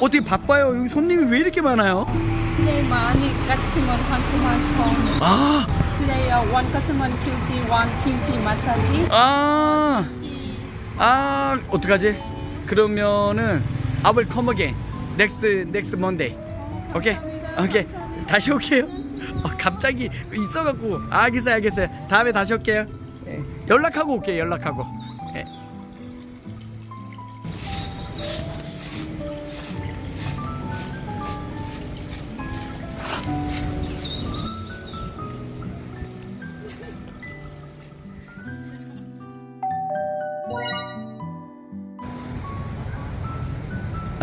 어떻게 바빠요? 여기 손님이 왜 이렇게 많아요? Today many customer my home. 아, Today uh, one customer QT, one kimchi massage. 아, 아, 어떡하지? 그러면은 I will come again next next Monday. 오케이, 오케이. 다시 올게요. 어, 갑자기 있어갖고 아, 알겠어요, 알겠어요. 다음에 다시 올게요. 예. 연락하고 올게요, 연락하고.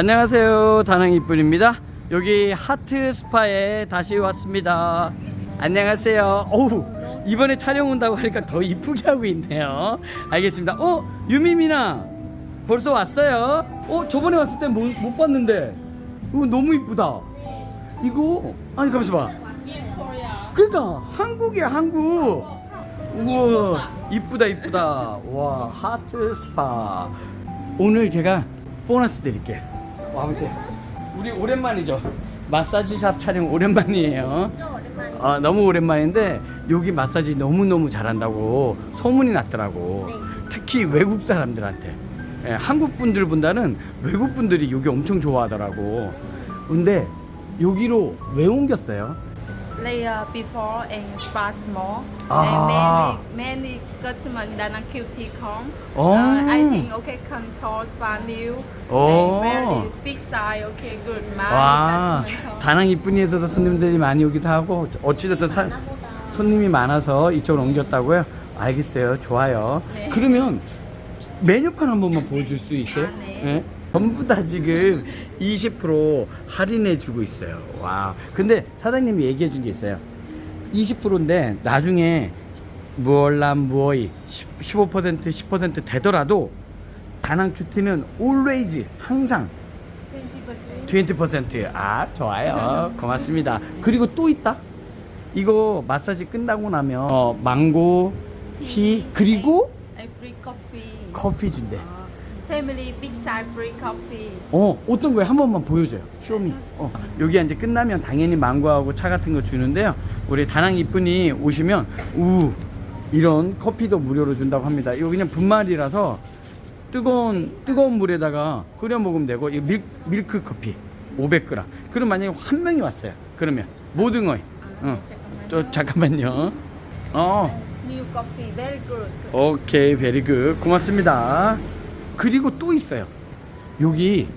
안녕하세요. 다낭 이쁜입니다. 여기 하트 스파에 다시 왔습니다. 안녕하세요. 어우 이번에 촬영 온다고 하니까 더 이쁘게 하고 있네요. 알겠습니다. 어 유미미나 벌써 왔어요? 어 저번에 왔을 때못 봤는데 이거 너무 이쁘다. 이거 아니 가만있어 봐. 그러니까 한국이야 한국. 우와 이쁘다 이쁘다. 와 하트 스파. 오늘 제가 보너스 드릴게요 와보세요 우리 오랜만이죠. 마사지샵 촬영 오랜만이에요. 아, 너무 오랜만인데 여기 마사지 너무너무 잘한다고 소문이 났더라고. 특히 외국 사람들한테. 예, 한국 분들 보다는 외국 분들이 여기 엄청 좋아하더라고. 근데 여기로 왜 옮겼어요? Layer before and spa small. Ah. And many many customer Danang QT come. Oh. Uh, I think okay contour spa new. Oh. And very big size. Okay good. Many 와 customer come. 다낭 이쁜이에서 손님들이 많이 오기도 하고 어찌됐든 사- 손님이 많아서 이쪽으로 옮겼다고요? 알겠어요 좋아요 네. 그러면 메뉴판 한 번만 보여줄 수 있어요? 아, 네. 예? 전부 다 지금 20% 할인해 주고 있어요 와 근데 사장님이 얘기해 준 게 있어요 20%인데 나중에 무얼람 무어이 15% 10% 되더라도 다낭 큐티는 always 항상 20%. 20%. 아, 좋아요. 고맙습니다. 그리고 또 있다. 이거 마사지 끝나고 나면 어, 망고 티 그리고 And free coffee. 커피 준대. Family big size free coffee. 어, 어떤 거에 한 번만 보여줘요. 쇼미. 어, 여기 이제 끝나면 당연히 망고하고 차 같은 거 주는데요. 우리 다낭 이쁜이 오시면 우 이런 커피도 무료로 준다고 합니다. 이거 그냥 분말이라서 뜨거운 뜨거운 물에다가 끓여 먹으면 되고 이 밀, 밀크 커피 500g. 그럼 만약에 한 명이 왔어요. 그러면 모든 거에. 어. 또 잠깐만요. 어. New coffee very good. 오케이 베리 굿 고맙습니다 그리고 또 있어요 여기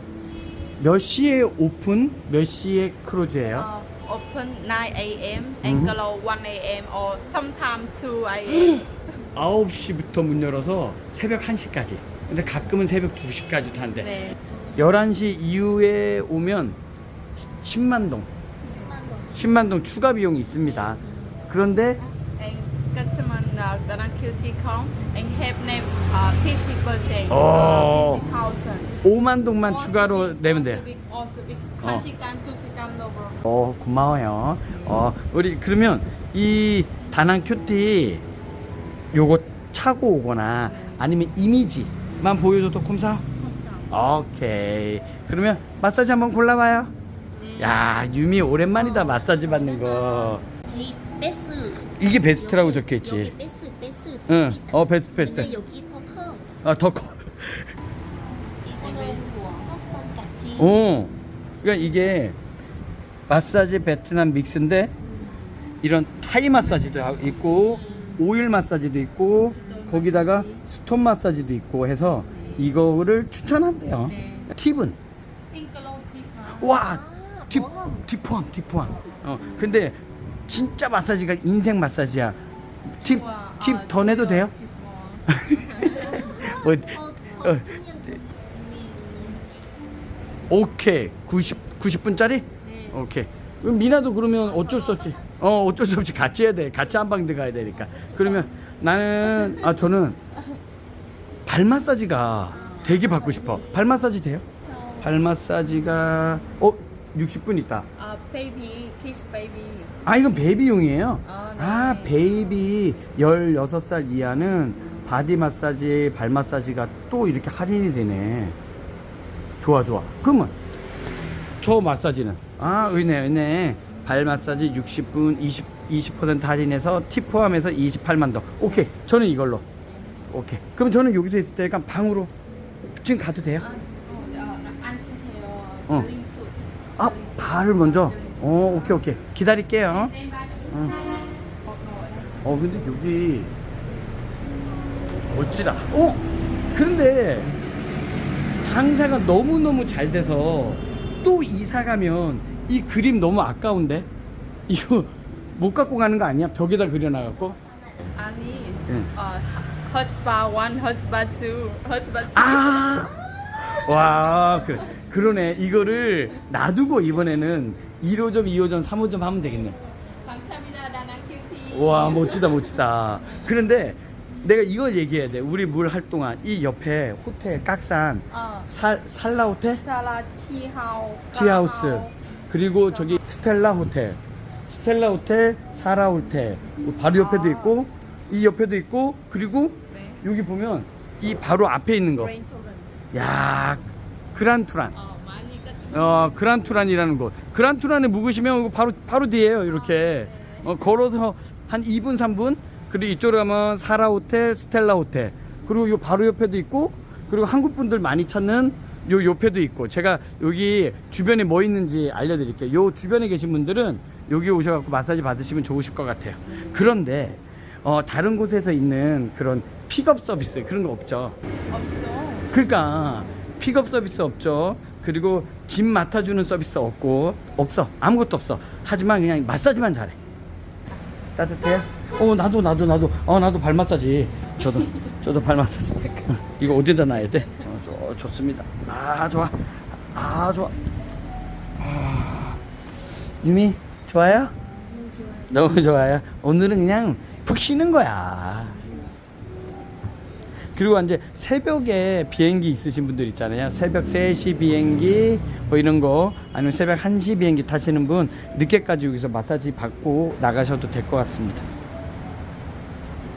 몇 시에 오픈 몇 시에 크로즈예요 Uh, open 9 a.m. and Mhm. close 1 a.m. or sometimes 2 a.m. 9시부터 문 열어서 새벽 1시까지 근데 가끔은 새벽 2시까지도 한대 네. 11시 이후에 오면 10만 동 10만 동 추가 비용이 있습니다 그런데 customer come and have name uh, 50%. Oh. Uh, 50,000. 5만 동만 추가로 내면 돼요. 어. 1시간, 2시간 no problem. 어 고마워요. 어 우리 그러면 이 다낭 큐티 요거 차고 오거나 아니면 이미지만 보여줘도 콤사. 오케이. 그러면 마사지 한번 골라봐요. 네. 야 유미 오랜만이다 마사지 받는 거. 제이 베스 이게 베스트라고 적혀 여기 있지. 베스 베스 응. 어 베스트 베스트. 근데 여기 더 커. 아더 커. 이거는 퍼스널 같이 어. 그러니까 이게 마사지 베트남 믹스인데 이런 타이 마사지도 하- 있고 오일 마사지도 있고 거기다가 스톤 마사지도 있고 해서 이거를 추천한대요. 네. 팁은 핑크로 팁. 와 아, 팁, 뭐? 팁 포함 팁 포함. 어 근데 진짜 마사지가 인생 마사지야. 팁 아, 더 내도 돼요? 좋아. 뭐 어, 어. 어, 오케이 90 90분짜리? 네. 오케이. 그럼 미나도 그러면 어쩔 수 없지. 어, 어쩔 수 없이 같이 해야 돼. 같이 한 방 들어가야 되니까. 그러면 나는 아 저는 발 마사지가 되게 받고 싶어. 발 마사지 돼요? 발 마사지가 어 60분 있다. Uh, baby, kiss baby. 아 이건 베이비용이에요. 아, 네. 아 베이비 16살 이하는 바디 마사지, 발 마사지가 또 이렇게 할인이 되네. 좋아 좋아. 그러면 저 마사지는 아 의네 의네 발 마사지 60분 20 20% 할인해서 팁 포함해서 28만 더 오케이 저는 이걸로 오케이 그럼 저는 여기서 있을 때니까 방으로 지금 가도 돼요? 아, 어, 어, 앉으세요. 어. 드링크. 아 발을 먼저 어 오케이 오케이 기다릴게요. 응. 어 근데 여기 멋지다 어 그런데 장사가 너무너무 잘 돼서 또 이사 가면 이 그림 너무 아까운데 이거 못 갖고 가는 거 아니야 벽에다 그려놔갖고 아니, 응. 어, husband one, husband two, husband two. 아! 와, 그래. 그러네. 이거를 놔두고 이번에는 1호점, 2호점, 3호점 하면 되겠네. 감사합니다, 다낭 큐티. 와, 멋지다, 멋지다. 그런데 내가 이걸 얘기해야 돼. 우리 물 할 동안 이 옆에 호텔 깍산 어, 살 살라 호텔, 살라 티하우. 티하우스, 그리고 저기 스텔라 호텔, 스텔라 호텔, 사라 호텔. 바로 옆에도 있고 이 옆에도 있고 그리고 네. 여기 보면 이 바로 앞에 있는 거. 야, 그란투란. 어, 많이 까지. 어 그란투란이라는 곳. 그란투란에 묵으시면 이거 바로 바로 뒤에요 이렇게. 어, 걸어서 한 2분 3분? 그리고 이쪽으로 가면 사라 호텔 스텔라 호텔. 그리고 요 바로 옆에도 있고 그리고 한국 분들 많이 찾는 요 옆에도 있고. 제가 여기 주변에 뭐 있는지 알려드릴게요. 요 주변에 계신 분들은 여기 오셔갖고 마사지 받으시면 좋으실 것 같아요. 그런데 어, 다른 곳에서 있는 그런 픽업 서비스 그런 거 없죠? 없어. 그러니까 픽업 서비스 없죠. 그리고 짐 맡아주는 서비스 없고 없어 아무것도 없어. 하지만 그냥 마사지만 잘해. 따뜻해요? 어 나도 나도 나도 어 나도 발 마사지. 저도 저도 발 마사지. 이거 어디다 놔야 돼? 어, 좋, 좋습니다. 아 좋아. 아 좋아. 아, 유미 좋아요? 너무 좋아요. 오늘은 그냥 푹 쉬는 거야. 그리고 이제 새벽에 비행기 있으신 분들 있잖아요. 새벽 3시 비행기 뭐 이런 거 아니면 새벽 1시 비행기 타시는 분 늦게까지 여기서 마사지 받고 나가셔도 될 것 같습니다.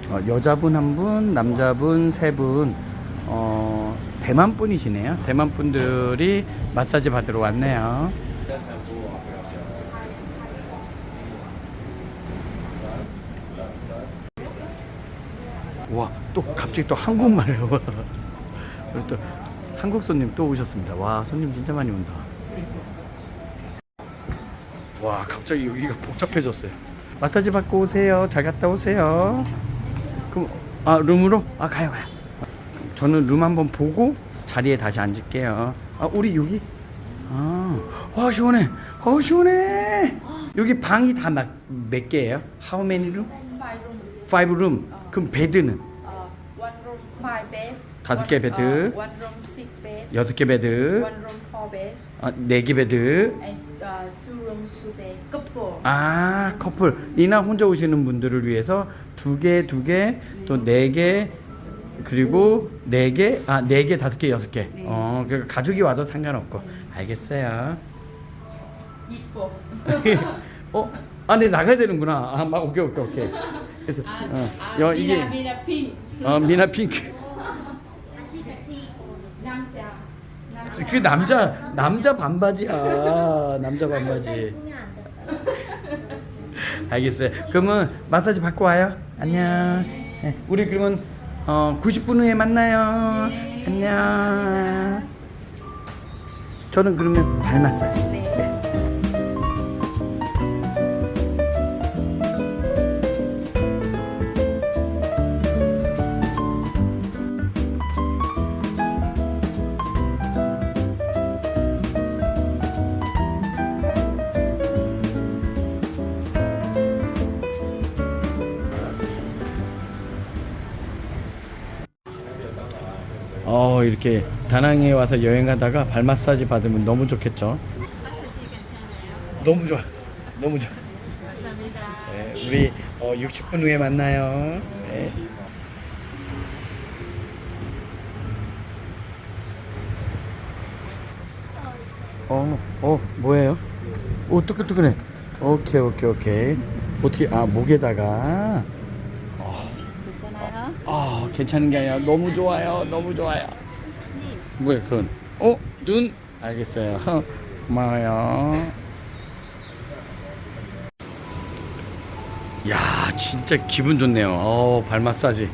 어, 여자분 한 분, 남자분 세 분, 어, 대만 분이시네요. 대만 분들이 마사지 받으러 왔네요. 와, 또 갑자기 또 한국말을. 그리고 또 한국 손님 또 오셨습니다. 와, 손님 진짜 많이 온다. 와, 갑자기 여기가 복잡해졌어요. 마사지 받고 오세요. 잘 갔다 오세요. 그럼 아 룸으로? 아 가요 가요. 저는 룸 한번 보고 자리에 다시 앉을게요. 아 우리 여기? 아, 와 시원해. 어 시원해. 여기 방이 다 몇 개예요? How many room? Five room. Five room. 그럼 베드는 five beds. 다섯 개 One- 베드. 어, one room six bed. 여섯 개 베드. One room four bed. 아, 네개 베드. And uh, two room two bed. Couple. 아 커플 이나 혼자 오시는 분들을 위해서 두 개 두 개 또 네 개 그리고 네 개 아 네 개 다섯 개 여섯 개. 어 그러니까 가족이 와도 상관없고 알겠어요. 이뻐. 어? 아, 네 나가야 되는구나. 아, 막 오케이 오케이 오케이. 그래서 아, 어, 아, 여, 미나 이게 미나 핑. 어 미나 핑크. 남자. 남자. 그 남자 남자 반바지야. 남자 반바지. 알겠어요. 그러면 마사지 받고 와요. 안녕. 네, 우리 그러면 어 90분 후에 만나요. 네, 안녕. 저는 그러면 발 마사지. 네. 이렇게 다낭에 와서 여행하다가 발 마사지 받으면 너무 좋겠죠. 마사지 괜찮아요. 너무 좋아. 너무 좋아. 감사합니다. 네, 우리 어, 60분 후에 만나요. 네. 어, 어, 뭐예요? 오, 뜨끈뜨끈해. 오케이, 오케이, 오케이. 어떻게, 아, 목에다가. 괜찮아요? 아, 괜찮은 게 아니라 너무 좋아요. 너무 좋아요. 뭐야, 그건? 어, 눈? 알겠어요. 고마워요. 야, 진짜 기분 좋네요. 어, 발 마사지.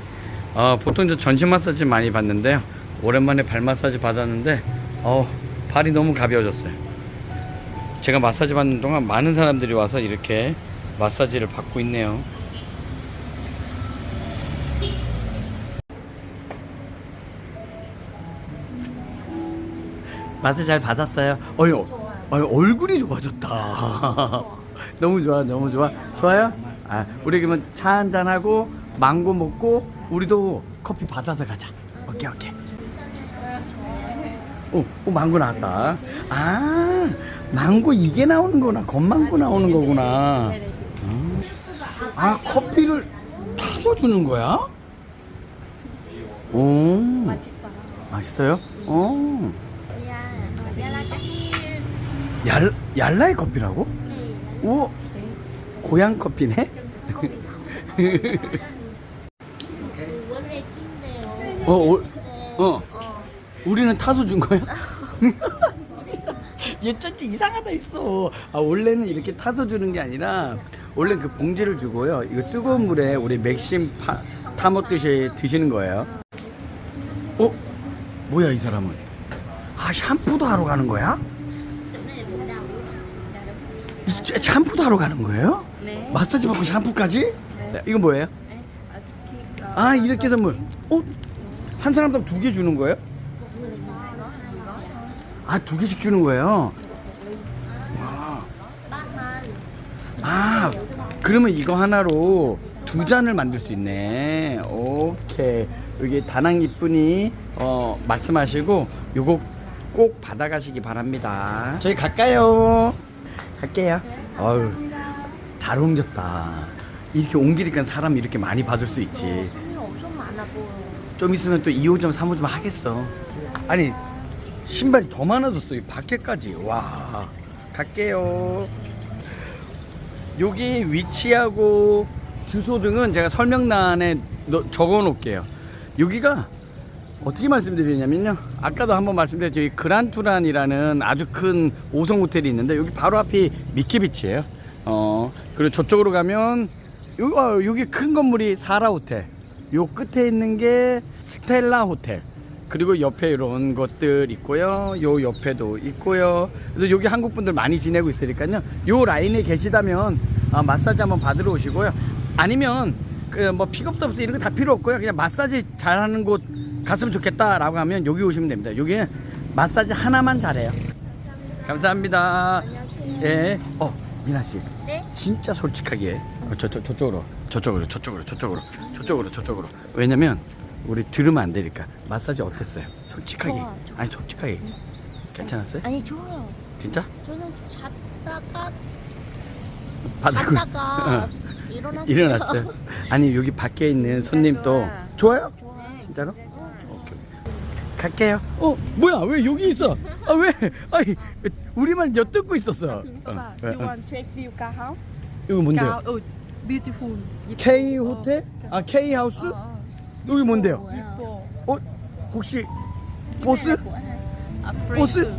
어, 보통 저 전신 마사지 많이 받는데요. 오랜만에 발 마사지 받았는데, 어, 발이 너무 가벼워졌어요. 제가 마사지 받는 동안 많은 사람들이 와서 이렇게 마사지를 받고 있네요. 마사지 잘 받았어요. 어유, 어유 얼굴이 좋아졌다. 너무 좋아, 너무 좋아. 좋아요? 아, 우리 그러면 차 한잔 하고 망고 먹고 우리도 커피 받아서 가자. 오케이, 오케이. 오, 오 망고 나왔다. 아, 망고 이게 나오는 거구나. 건망고 나오는 거구나. 음. 아, 커피를 타서 주는 거야? 오, 맛있어요? 어. 얄, 얄라의 커피라고? 오, 고향 커피네? không bị xong thì 원래 찐대요. 어, 어, 네. 어. 우리는 타서 준 거야? 얘 쩐지 이상하다 있어. 아, 원래는 이렇게 타서 주는 게 아니라 원래 그 봉지를 주고요. 이거 뜨거운 물에 우리 맥심 파, 타 먹듯이 드시는 거예요. 어? 뭐야 이 사람은? 아 샴푸도 하러 가는 거야? 이 샴푸도 하러 가는 거예요? 네. 마사지 받고 샴푸까지? 네, 이건 뭐예요? 네. 아, 이렇게 선물. 어? 한 사람당 두 개 주는 거예요? 아 두 개씩 주는 거예요? 아 그러면 이거 하나로 두 잔을 만들 수 있네. 오케이 여기 다낭 이쁜이 어 말씀하시고 요거 꼭 받아가시기 바랍니다. 저희 갈까요? 갈게요. 어유 잘 옮겼다. 이렇게 옮기니까 사람 이렇게 많이 받을 수 있지. 손이 엄청 많아 보여. 좀 있으면 또 2호점 3호점 하겠어 아니 신발이 더 많아졌어 이 밖에까지 와 갈게요 여기 위치하고 주소 등은 제가 설명란에 넣- 적어 놓을게요 여기가 어떻게 말씀드리냐면요. 아까도 한번 말씀드렸죠 이 그란투란이라는 아주 큰 5성 호텔이 있는데 여기 바로 앞이 미키비치예요. 어 그리고 저쪽으로 가면 여기, 어, 여기 큰 건물이 사라 호텔. 요 끝에 있는 게 스텔라 호텔. 그리고 옆에 이런 것들 있고요. 요 옆에도 있고요. 그래서 여기 한국 분들 많이 지내고 있으니까요. 요 라인에 계시다면 아, 마사지 한번 받으러 오시고요. 아니면 그 뭐 픽업 서비스 이런 거 다 필요 없고요. 그냥 마사지 잘하는 곳 갔으면 좋겠다라고 하면 여기 오시면 됩니다 여기는 마사지 하나만 잘해요 감사합니다 예. 어 미나 씨 네? 진짜 솔직하게 어, 저, 저, 저쪽으로 저쪽으로 저쪽으로 저쪽으로 저쪽으로 저쪽으로 왜냐면 우리 들으면 안 되니까 마사지 어땠어요? 솔직하게 좋아, 좋아. 아니 솔직하게 괜찮았어요? 아니 좋아요. 진짜? 저는 잤다가 바닥으로 잤다가 어, 일어났어요. 일어났어요 아니 여기 밖에 있는 손님도 좋아요? 좋아요. 진짜로? 갈게요 어 뭐야 왜 여기 있어 아 왜 아니 우리만 엿듣고 있었어 어, 왜, You 어. want check view car house? 이거 뭔데요? Oh, beautiful. K 호텔? 아 K 하우스? 여기 뭔데요? 어 혹시 보스? Friend 보스?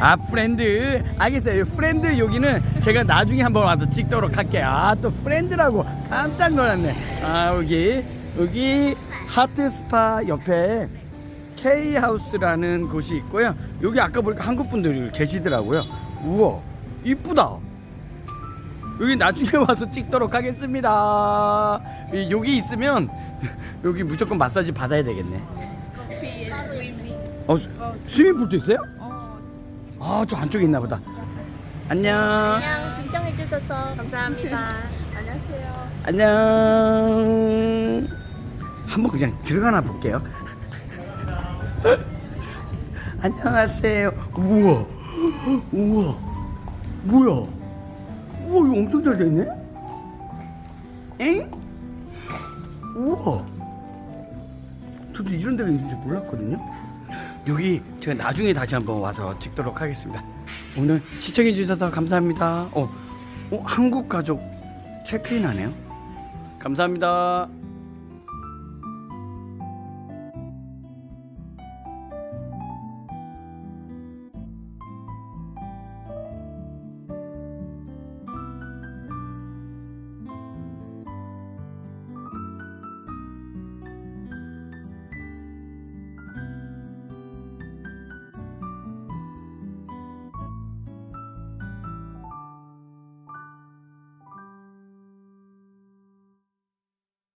아 프렌드 알겠어요 프렌드 여기는 제가 나중에 한번 와서 찍도록 할게요 아또 프렌드라고 깜짝 놀랐네 아 여기 여기 하트 스파 옆에 K 하우스라는 곳이 있고요. 여기 아까 보니까 한국 분들이 계시더라고요. 우와 이쁘다. 여기 나중에 와서 찍도록 하겠습니다. 이- 여기 있으면 여기 무조건 마사지 받아야 되겠네. 어 수- 스위밍풀도 있어요? Oh, 아저 안쪽에 있나 보다. 안녕. 그냥 신청해 주셔서 감사합니다. 안녕하세요. 안녕. 한번 그냥 들어가나 볼게요 안녕하세요. 우와. 우와. 뭐야? 우와 이거 엄청 잘 돼있네? 엥? 우와. 저도 이런 데가 있는지 몰랐거든요. 여기 제가 나중에 다시 한번 와서 찍도록 하겠습니다. 오늘 시청해 주셔서 감사합니다. 어, 어 한국 가족 체크인 하네요. 감사합니다